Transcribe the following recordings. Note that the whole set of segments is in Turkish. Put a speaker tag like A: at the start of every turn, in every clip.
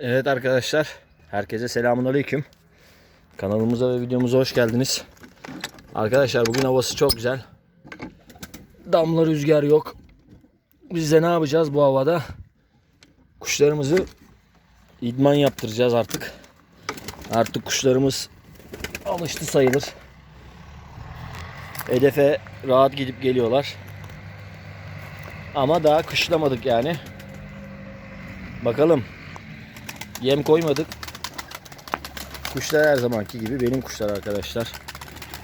A: Evet arkadaşlar, herkese selamun aleyküm. Kanalımıza ve videomuza hoş geldiniz. Arkadaşlar bugün havası çok güzel. Damla rüzgar yok. Biz de ne yapacağız bu havada? Kuşlarımızı idman yaptıracağız artık. Artık kuşlarımız alıştı sayılır. Hedefe rahat gidip geliyorlar. Ama daha kışlamadık yani. Bakalım. Yem koymadık. Kuşlar her zamanki gibi benim kuşlar arkadaşlar.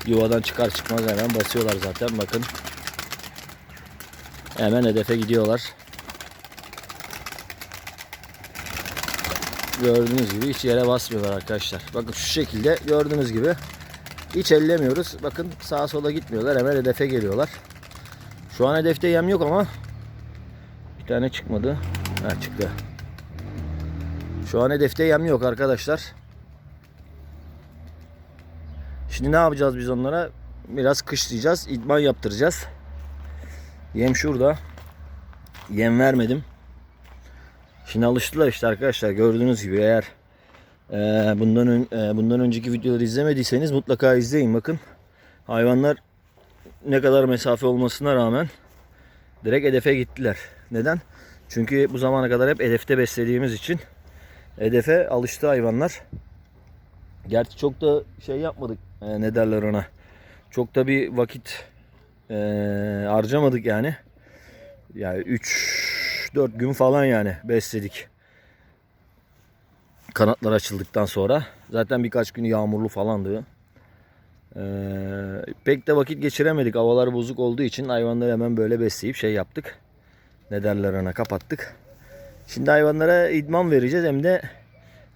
A: Yuvadan çıkar çıkmaz hemen basıyorlar zaten bakın. Hemen hedefe gidiyorlar. Gördüğünüz gibi hiç yere basmıyorlar arkadaşlar. Bakın şu şekilde gördüğünüz gibi hiç ellemiyoruz. Bakın sağa sola gitmiyorlar. Hemen hedefe geliyorlar. Şu an hedefte yem yok ama bir tane çıkmadı. Ha çıktı. Şu an hedefte yem yok arkadaşlar. Şimdi ne yapacağız biz onlara? Biraz kışlayacağız. idman yaptıracağız. Yem şurada. Yem vermedim. Şimdi alıştılar işte arkadaşlar. Gördüğünüz gibi eğer e, bundan ön- e, bundan önceki videoları izlemediyseniz mutlaka izleyin. Bakın hayvanlar ne kadar mesafe olmasına rağmen direkt hedefe gittiler. Neden? Çünkü bu zamana kadar hep hedefte beslediğimiz için hedefe alıştı hayvanlar. Gerçi çok da şey yapmadık. e, ne derler ona. Çok da bir vakit e, harcamadık yani. Yani 3-4 gün falan yani besledik. Kanatlar açıldıktan sonra. Zaten birkaç gün yağmurlu falandı. Ee, pek de vakit geçiremedik. Havalar bozuk olduğu için hayvanları hemen böyle besleyip şey yaptık. Ne derler ona kapattık. Şimdi hayvanlara idman vereceğiz hem de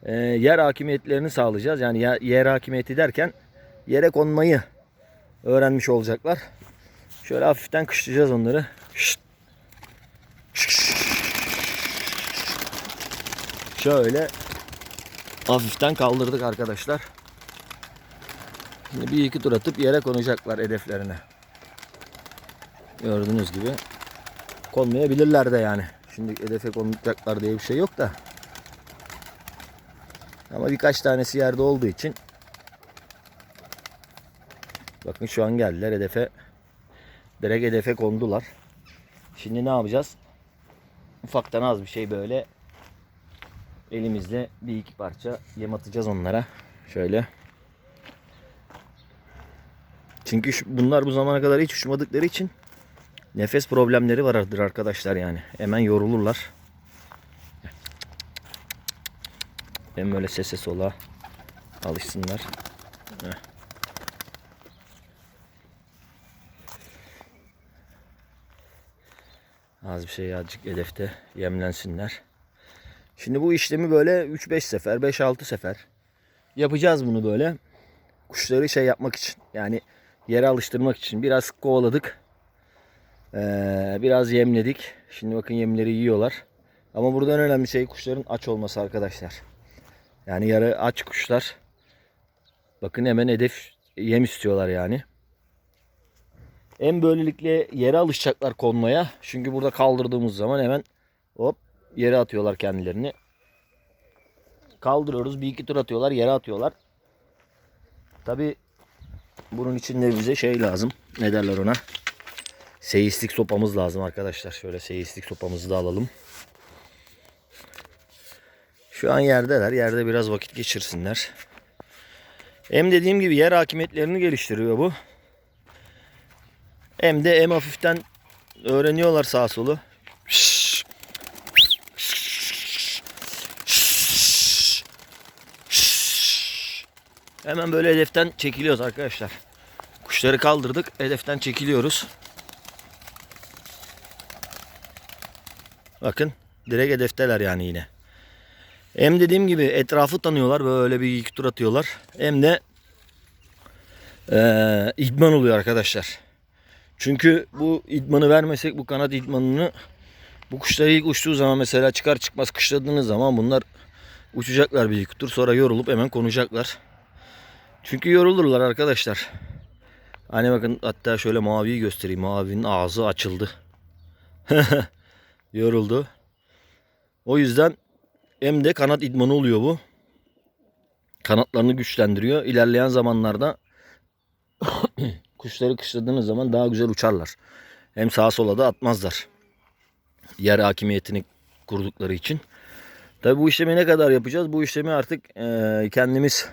A: e, yer hakimiyetlerini sağlayacağız. Yani yer, yer hakimiyeti derken yere konmayı öğrenmiş olacaklar. Şöyle hafiften kışlayacağız onları. Şşt. Şöyle hafiften kaldırdık arkadaşlar. Şimdi bir iki tur atıp yere konacaklar hedeflerine. Gördüğünüz gibi konmayabilirler de yani. Şimdi hedefe konacaklar diye bir şey yok da. Ama birkaç tanesi yerde olduğu için bakın şu an geldiler hedefe direkt hedefe kondular. Şimdi ne yapacağız? Ufaktan az bir şey böyle elimizle bir iki parça yem atacağız onlara. Şöyle. Çünkü bunlar bu zamana kadar hiç uçmadıkları için nefes problemleri vardır arkadaşlar yani. Hemen yorulurlar. Hem böyle sese sola alışsınlar. Az bir şey azıcık hedefte yemlensinler. Şimdi bu işlemi böyle 3-5 sefer, 5-6 sefer yapacağız bunu böyle. Kuşları şey yapmak için yani yere alıştırmak için biraz kovaladık. Ee, biraz yemledik. Şimdi bakın yemleri yiyorlar. Ama burada en önemli şey kuşların aç olması arkadaşlar. Yani yarı aç kuşlar. Bakın hemen hedef yem istiyorlar yani. En böylelikle yere alışacaklar konmaya. Çünkü burada kaldırdığımız zaman hemen hop yere atıyorlar kendilerini. Kaldırıyoruz. Bir iki tur atıyorlar. Yere atıyorlar. Tabi bunun için de bize şey lazım. Ne derler ona? Seyislik sopamız lazım arkadaşlar. Şöyle seyislik sopamızı da alalım. Şu an yerdeler. Yerde biraz vakit geçirsinler. Hem dediğim gibi yer hakimiyetlerini geliştiriyor bu. Hem de hem hafiften öğreniyorlar sağ solu. Hemen böyle hedeften çekiliyoruz arkadaşlar. Kuşları kaldırdık. Hedeften çekiliyoruz. Bakın direkt hedefteler yani yine. Hem dediğim gibi etrafı tanıyorlar. Böyle bir iki tur atıyorlar. Hem de eee idman oluyor arkadaşlar. Çünkü bu idmanı vermesek bu kanat idmanını bu kuşlar ilk uçtuğu zaman mesela çıkar çıkmaz kışladığınız zaman bunlar uçacaklar bir iki tur sonra yorulup hemen konacaklar. Çünkü yorulurlar arkadaşlar. Hani bakın hatta şöyle maviyi göstereyim. Mavinin ağzı açıldı. Yoruldu. O yüzden hem de kanat idmanı oluyor bu. Kanatlarını güçlendiriyor. İlerleyen zamanlarda kuşları kışladığınız zaman daha güzel uçarlar. Hem sağa sola da atmazlar. Yer hakimiyetini kurdukları için. Tabi bu işlemi ne kadar yapacağız? Bu işlemi artık e, kendimiz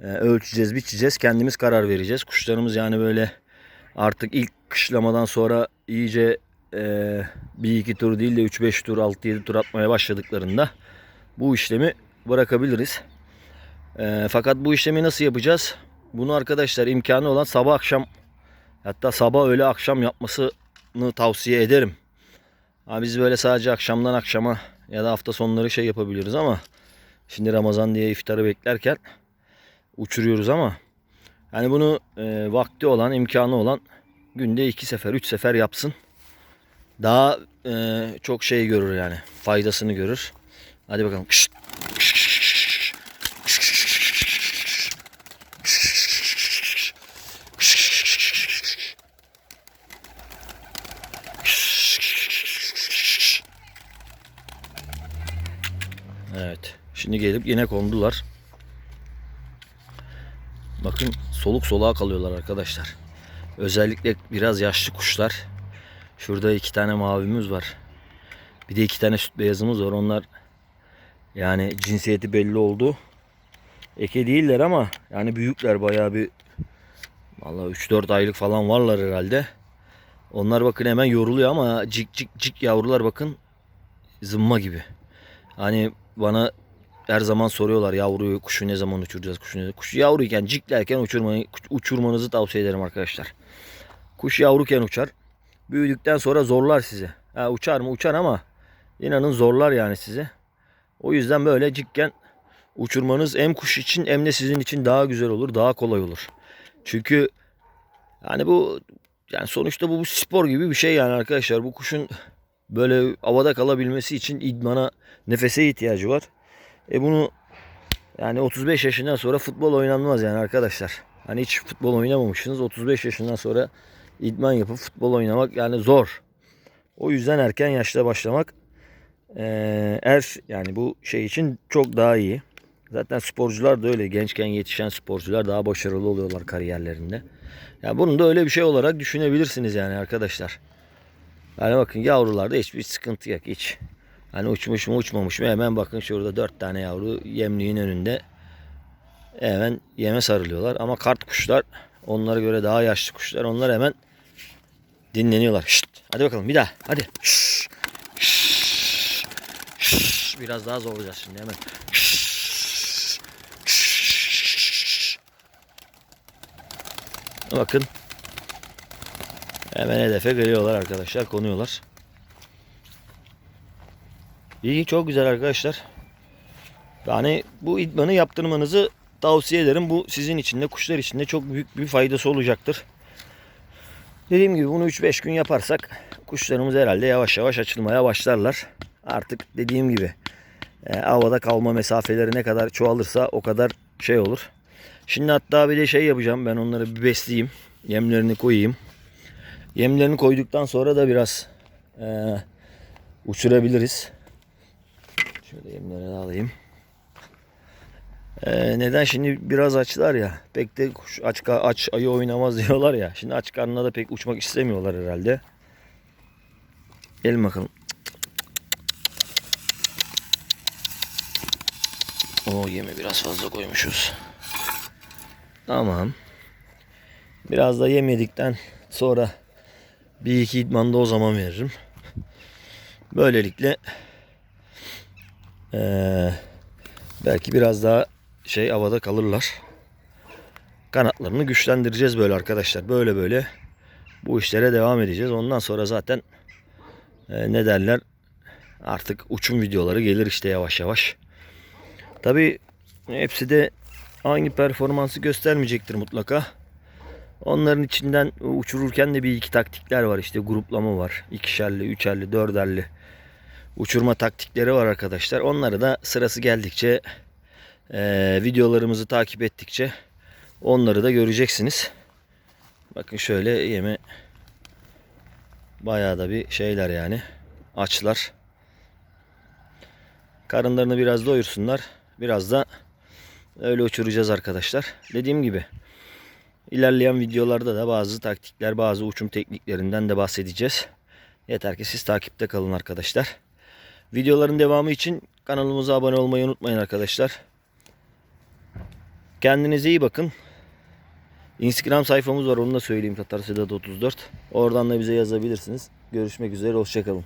A: e, ölçeceğiz, biçeceğiz. Kendimiz karar vereceğiz. Kuşlarımız yani böyle artık ilk kışlamadan sonra iyice e, bir iki tur değil de 3-5 tur, 6-7 tur atmaya başladıklarında bu işlemi bırakabiliriz. E, fakat bu işlemi nasıl yapacağız? Bunu arkadaşlar imkanı olan sabah akşam hatta sabah öğle akşam yapmasını tavsiye ederim. Biz böyle sadece akşamdan akşama ya da hafta sonları şey yapabiliriz ama şimdi Ramazan diye iftarı beklerken uçuruyoruz ama yani bunu e, vakti olan imkanı olan günde iki sefer üç sefer yapsın. Daha e, çok şey görür yani faydasını görür. Hadi bakalım. Kışt. Evet. Şimdi gelip yine kondular. Bakın soluk soluğa kalıyorlar arkadaşlar. Özellikle biraz yaşlı kuşlar. Şurada iki tane mavimiz var. Bir de iki tane süt beyazımız var. Onlar yani cinsiyeti belli oldu. Eke değiller ama yani büyükler bayağı bir Vallahi 3-4 aylık falan varlar herhalde. Onlar bakın hemen yoruluyor ama cik cik cik yavrular bakın zımma gibi. Hani bana her zaman soruyorlar yavruyu kuşu ne zaman uçuracağız kuşu ne Kuşu yavruyken ciklerken uçurmayı, uçurmanızı tavsiye ederim arkadaşlar. Kuş yavruken uçar. Büyüdükten sonra zorlar sizi. Ha, uçar mı uçar ama inanın zorlar yani sizi. O yüzden böyle cikken uçurmanız hem kuş için hem de sizin için daha güzel olur, daha kolay olur. Çünkü yani bu yani sonuçta bu, bu spor gibi bir şey yani arkadaşlar. Bu kuşun böyle havada kalabilmesi için idmana, nefese ihtiyacı var. E bunu yani 35 yaşından sonra futbol oynanmaz yani arkadaşlar. Hani hiç futbol oynamamışsınız. 35 yaşından sonra idman yapıp futbol oynamak yani zor. O yüzden erken yaşta başlamak eee, er yani bu şey için çok daha iyi. Zaten sporcular da öyle. Gençken yetişen sporcular daha başarılı oluyorlar kariyerlerinde. Yani bunu da öyle bir şey olarak düşünebilirsiniz yani arkadaşlar. Yani bakın yavrularda hiçbir sıkıntı yok hiç. Hani uçmuş mu uçmamış mı hemen bakın şurada dört tane yavru yemliğin önünde hemen yeme sarılıyorlar. Ama kart kuşlar onlara göre daha yaşlı kuşlar onlar hemen dinleniyorlar. Şşt, hadi bakalım bir daha hadi. Şşt, şşt, şşt. Biraz daha zorlayacağız şimdi hemen. Şşt, şşt. Bakın hemen hedefe geliyorlar arkadaşlar konuyorlar. İyi çok güzel arkadaşlar. Yani bu idmanı yaptırmanızı tavsiye ederim. Bu sizin için de kuşlar için de çok büyük bir faydası olacaktır. Dediğim gibi bunu 3-5 gün yaparsak kuşlarımız herhalde yavaş yavaş açılmaya başlarlar. Artık dediğim gibi e, havada kalma mesafeleri ne kadar çoğalırsa o kadar şey olur. Şimdi hatta bir de şey yapacağım. Ben onları bir besleyeyim. Yemlerini koyayım. Yemlerini koyduktan sonra da biraz e, uçurabiliriz. Şöyle yemleri alayım. Ee, neden şimdi biraz açlar ya pek de kuş aç, aç ayı oynamaz diyorlar ya. Şimdi aç karnına da pek uçmak istemiyorlar herhalde. Gelin bakalım. O yemi biraz fazla koymuşuz. Tamam. Biraz da yem yedikten sonra bir iki idmanda o zaman veririm. Böylelikle ee, belki biraz daha şey havada kalırlar. Kanatlarını güçlendireceğiz böyle arkadaşlar. Böyle böyle bu işlere devam edeceğiz. Ondan sonra zaten e, ne derler artık uçum videoları gelir işte yavaş yavaş. Tabi hepsi de aynı performansı göstermeyecektir mutlaka. Onların içinden uçururken de bir iki taktikler var. İşte gruplama var. İkişerli, üçerli, dörderli uçurma taktikleri var arkadaşlar. Onları da sırası geldikçe e, videolarımızı takip ettikçe onları da göreceksiniz. Bakın şöyle yeme bayağı da bir şeyler yani açlar. Karınlarını biraz doyursunlar. Biraz da öyle uçuracağız arkadaşlar. Dediğim gibi ilerleyen videolarda da bazı taktikler, bazı uçum tekniklerinden de bahsedeceğiz. Yeter ki siz takipte kalın arkadaşlar. Videoların devamı için kanalımıza abone olmayı unutmayın arkadaşlar. Kendinize iyi bakın. Instagram sayfamız var onu da söyleyeyim Tatar Sedat 34. Oradan da bize yazabilirsiniz. Görüşmek üzere hoşçakalın.